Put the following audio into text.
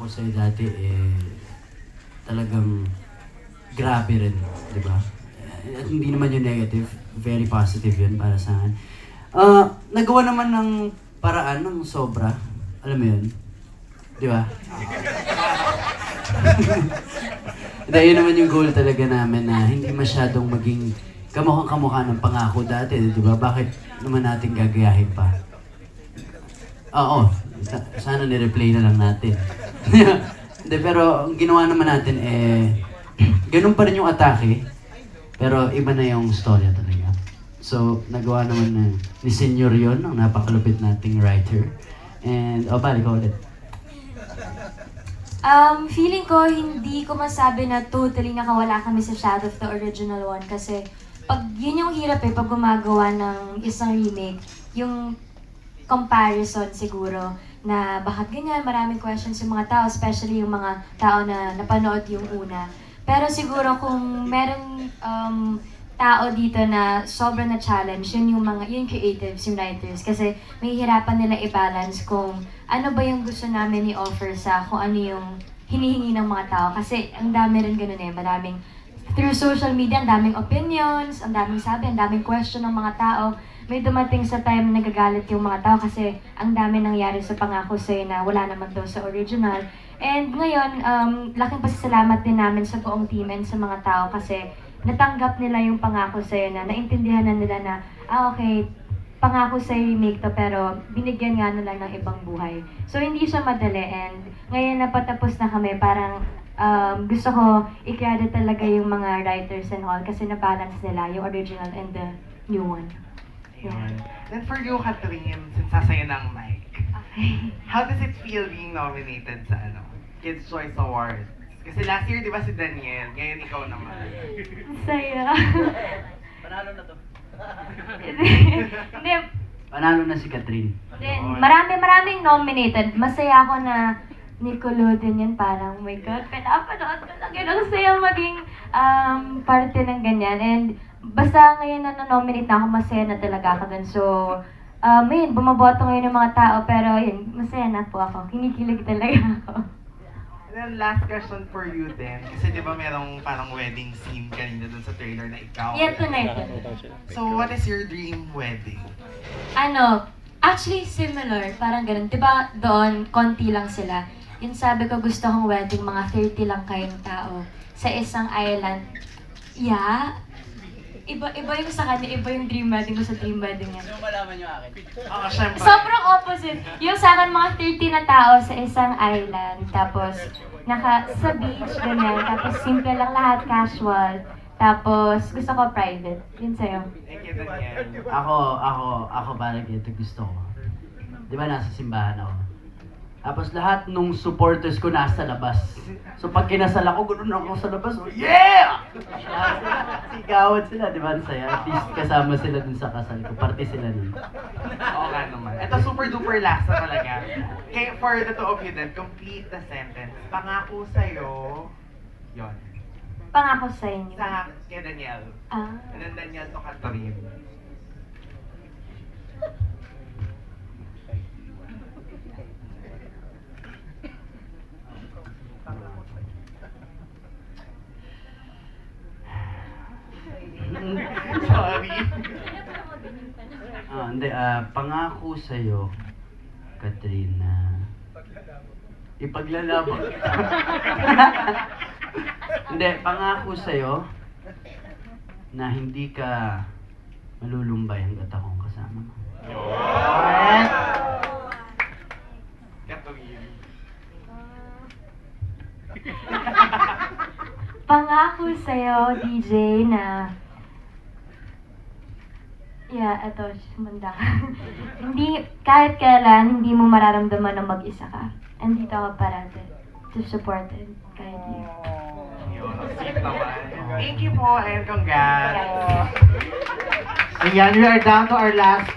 pangako sa'yo dati, eh, talagang grabe rin, di ba? At hindi naman yung negative, very positive yun para sa akin. Ah, nagawa naman ng paraan ng sobra, alam mo yun, di ba? Dahil naman yung goal talaga namin na hindi masyadong maging kamukhang kamukha ng pangako dati, di ba? Bakit naman natin gagayahin pa? Oo, sa- sana ni-replay na lang natin. Hindi, pero ang ginawa naman natin eh, ganun pa rin yung atake, pero iba na yung storya talaga. So, nagawa naman na, ni Senyor yon ang napakalupit nating writer. And, oh, pare, ikaw ulit. Um, feeling ko, hindi ko masabi na totally nakawala kami sa Shadow of the original one kasi pag yun yung hirap eh, pag gumagawa ng isang remake, yung comparison siguro na bakit ganyan, maraming questions yung mga tao, especially yung mga tao na napanood yung una. Pero siguro kung merong um, tao dito na sobrang na challenge, yun yung mga, yun yung creatives, yung writers. Kasi may hirapan nila i-balance kung ano ba yung gusto namin i-offer sa kung ano yung hinihingi ng mga tao. Kasi ang dami rin ganun eh, maraming through social media, ang daming opinions, ang daming sabi, ang daming question ng mga tao. May dumating sa time na nagagalit yung mga tao kasi ang dami nangyari sa pangako sa'yo na wala naman daw sa original. And ngayon, um, laking pasasalamat din namin sa buong team and sa mga tao kasi natanggap nila yung pangako sa'yo na naintindihan na nila na, ah okay, pangako sa remake to pero binigyan nga nila ng ibang buhay. So hindi siya madali and ngayon napatapos na kami parang um, gusto ko i-credit talaga yung mga writers and all kasi na-balance nila yung original and the new one. Ayun. Then for you, Catherine, since sasaya ng mic, Okay. how does it feel being nominated sa ano Kids' Choice Awards? Kasi last year, di ba si Daniel? Ngayon ikaw naman. Saya. Panalo na to. Hindi, Panalo na si Catherine. Then, marami maraming nominated. Masaya ako na Nickelodeon yun. Parang, oh my God, pinapanood ko lang yun. Ang saya maging um, parte ng ganyan. And basta ngayon na nominate na ako, masaya na talaga ako dun. So, um, yun, bumaboto ngayon ng mga tao. Pero yun, masaya na po ako. Kinikilig talaga ako. And then last question for you then. Kasi di ba merong parang wedding scene kanina dun sa trailer na ikaw. Yan, tonight. So what is your dream wedding? ano, actually similar, parang ganun. Di ba doon, konti lang sila. Yung sabi ko, gusto kong wedding, mga 30 lang kayong tao. Sa isang island. Yeah. Iba, iba yung sa kanya, iba yung dream wedding ko sa dream wedding niya. Oo, syempre. Sobrang opposite. Yung sa akin, mga 30 na tao sa isang island. Tapos, naka, sa beach, ganyan. Tapos, simple lang lahat, casual. Tapos, gusto ko private. Yun sa'yo. Thank you, Daniel. Ako, ako, ako parang ito gusto ko. Di ba nasa simbahan ako? Tapos lahat nung supporters ko nasa labas. So pag kinasal ako, ganoon ako sa labas. Oh, yeah! Sigawan sila, di ba? Saya. At least kasama sila dun sa kasal ko. Parte sila dun. Oo nga naman. Ito super duper last na talaga. Kaya for the two of you then, complete the sentence. Pangako sa'yo, yon Pangako sa inyo. Sa kay Daniel. Ah. And then Daniel to Catherine. Sorry. Ah, hindi, ah, pangako sa'yo, Katrina. Ipaglalaban hindi, pangako sa'yo na hindi ka malulumbay hanggat akong kasama mo. Catherine. Pangako sa'yo, DJ, na... Yeah, eto, manda. hindi, kahit kailan, hindi mo mararamdaman na mag-isa ka. Andito ako parate to support and guide you. Yun, sweet naman. Thank you po and congrats. Ayan, we are down to our last